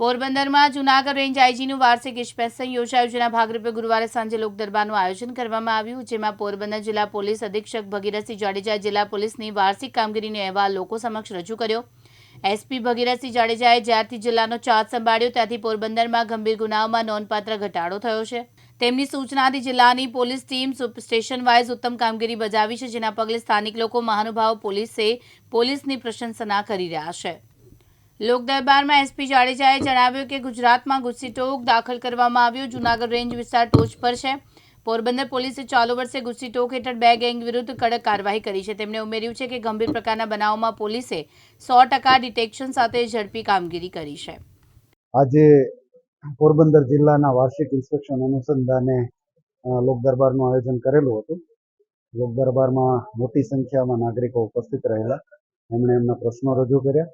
પોરબંદરમાં જૂનાગઢ રેન્જ આઈજીનું વાર્ષિક ઇન્સ્પેક્શન યોજાયું, જેના ભાગરૂપે ગુરુવારે સાંજે લોક દરબારનું આયોજન કરવામાં આવ્યું, જેમાં પોરબંદર જિલ્લા પોલીસ અધિક્ષક ભગીરથસિંહ જાડેજાએ જિલ્લા પોલીસની વાર્ષિક કામગીરીનો અહેવાલ લોકો સમક્ષ રજૂ કર્યો. એસપી ભગીરથસિંહ જાડેજાએ જ્યારથી જિલ્લાનો ચાર્જ સંભાળ્યો, ત્યાંથી પોરબંદરમાં ગંભીર ગુનાઓમાં નોંધપાત્ર ઘટાડો થયો છે. તેમની સૂચનાથી જિલ્લાની પોલીસ ટીમ સ્ટેશન વાઇઝ ઉત્તમ કામગીરી બજાવી છે, જેના પગલે સ્થાનિક લોકો મહાનુભાવ પોલીસે પોલીસની પ્રશંસા કરી રહ્યા છે. લોક દરબારમાં એસપી જાડેજાએ જણાવ્યું કે ગુજરાતમાં ગુસ્સીટોક દાખલ કરવામાં આવ્યો. જૂનાગઢ રેન્જ વિસ્તાર ટોચ પર છે. પોરબંદર પોલીસે ચાલુ વર્ષે ગુસ્સીટોક હેઠળ બે ગેંગ વિરુદ્ધ કડક કાર્યવાહી કરી છે. તેમણે ઉમેર્યું છે કે ગંભીર પ્રકારના બનાવોમાં પોલીસે સો ટકા ડિટેક્શન સાથે ઝડપી કામગીરી કરી છે. આજે પોરબંદર જિલ્લાના વાર્ષિક ઇન્સ્પેક્શન અનુસંધાને લોકદરબારનું લોક દરબારનું આયોજન કરેલું હતું. લોક દરબારમાં મોટી સંખ્યામાં નાગરિકો ઉપસ્થિત રહેલા. એમણે એમના પ્રશ્નો રજૂ કર્યા.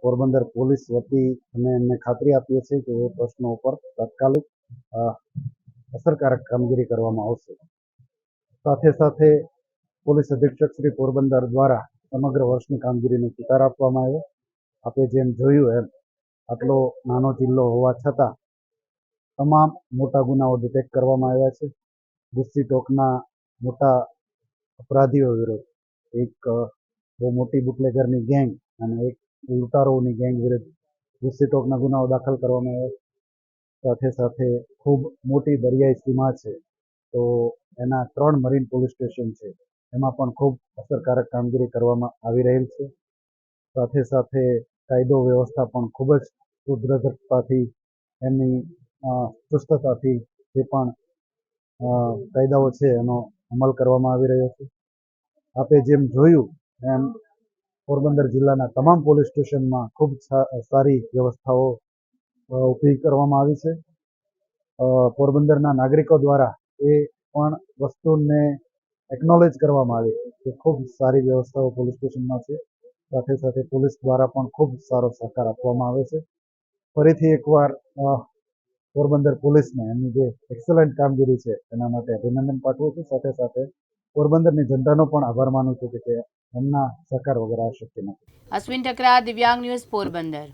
પોરબંદર પોલીસ વતી અમે એમને ખાતરી આપીએ છીએ કે એ પ્રશ્નો ઉપર તાત્કાલિક અસરકારક કામગીરી કરવામાં આવશે. સાથે સાથે પોલીસ અધિક્ષક શ્રી પોરબંદર દ્વારા સમગ્ર વર્ષની કામગીરીનો ચિતાર આપવામાં આવ્યો. આપણે જેમ જોયું એમ, આટલો નાનો જિલ્લો હોવા છતાં તમામ મોટા ગુનાઓ ડિટેક્ટ કરવામાં આવ્યા છે. ગુસ્સી ટોકના મોટા અપરાધીઓ વિરુદ્ધ એક બહુ મોટી બુટલેગરની ગેંગ અને એક લૂંટારોની ગેંગ વિરુદ્ધ ગુસ્સી ગુનાઓ દાખલ કરવામાં આવ્યો. સાથે સાથે ખૂબ મોટી દરિયાઈ સીમા છે. તો એના ત્રણ મરીન પોલીસ સ્ટેશન છે. એમાં પણ ખૂબ અસરકારક કામગીરી કરવામાં આવી રહેલ છે. સાથે સાથે કાયદો વ્યવસ્થા પણ ખૂબ જ સુદ્રઢતાથી એમની ચુસ્તતાથી જે પણ કાયદાઓ છે એનો અમલ કરવામાં આવી રહ્યો છે. આપે જેમ જોયું એમ પોરબંદર જિલ્લાના તમામ પોલીસ સ્ટેશનમાં ખૂબ સારી વ્યવસ્થાઓ ઊભી કરવામાં આવી છે. પોરબંદરના નાગરિકો દ્વારા એ પણ વસ્તુને એકનોલેજ કરવામાં આવી કે ખૂબ સારી વ્યવસ્થાઓ પોલીસ સ્ટેશનમાં છે. સાથે સાથે પોલીસ દ્વારા પણ ખૂબ સારો સહકાર આપવામાં આવે છે. ફરીથી એકવાર પોરબંદર પોલીસને એમની જે એક્સલન્ટ કામગીરી છે એના માટે અભિનંદન પાઠવું છું. સાથે સાથે પોરબંદરની જનતાનો પણ આભાર માનું છું કે એમના સહકાર વગર આ શક્ય નથી. અશ્વિન ટકરા દિવ્યાંગ ન્યૂઝ પોરબંદર.